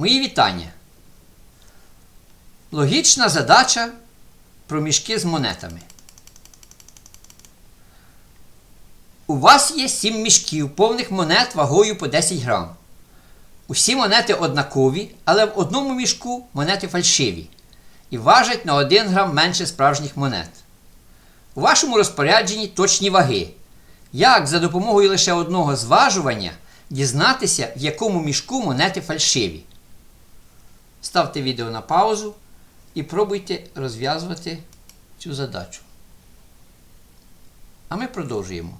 Мої вітання. Логічна задача про мішки з монетами. У вас є 7 мішків повних монет вагою по 10 грам. Усі монети однакові, але в одному мішку монети фальшиві і важать на 1 грам менше справжніх монет. У вашому розпорядженні точні ваги. Як за допомогою лише одного зважування дізнатися, в якому мішку монети фальшиві? Ставте відео на паузу і пробуйте розв'язувати цю задачу. А ми продовжуємо.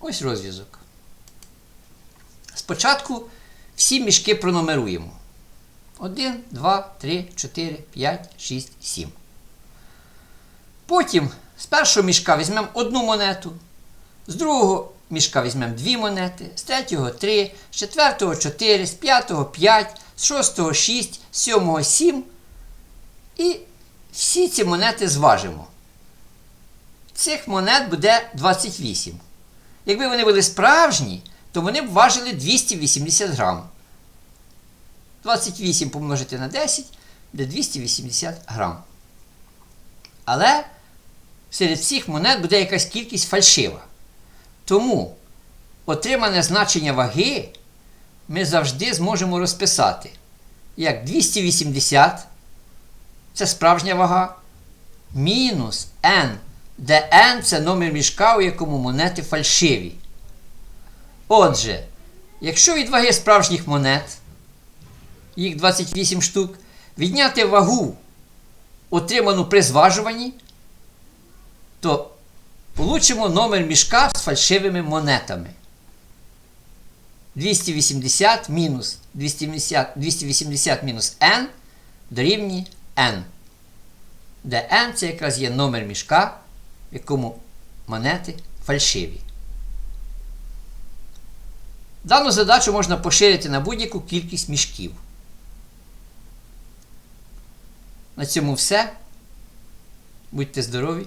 Ось розв'язок. Спочатку всі мішки пронумеруємо. 1, 2, 3, 4, 5, 6, 7. Потім з першого мішка візьмемо одну монету, з другого мішка візьмемо дві монети, з третього 3, з четвертого 4, з п'ятого 5, з шостого 6, з сьомого 7. І всі ці монети зважимо. Цих монет буде 28. Якби вони були справжні, то вони б важили 280 грам. 28 помножити на 10 буде 280 грам. Але серед всіх монет буде якась кількість фальшива. Тому отримане значення ваги ми завжди зможемо розписати як 280 це справжня вага, мінус n, де n це номер мішка, у якому монети фальшиві. Отже, якщо від ваги справжніх монет, їх 28 штук, відняти вагу, отриману при зважуванні, то получимо номер мішка з фальшивими монетами. 280 мінус 280, 280 мінус n дорівнює n. Де n це якраз є номер мішка, в якому монети фальшиві. Дану задачу можна поширити на будь-яку кількість мішків. На цьому все. Будьте здорові.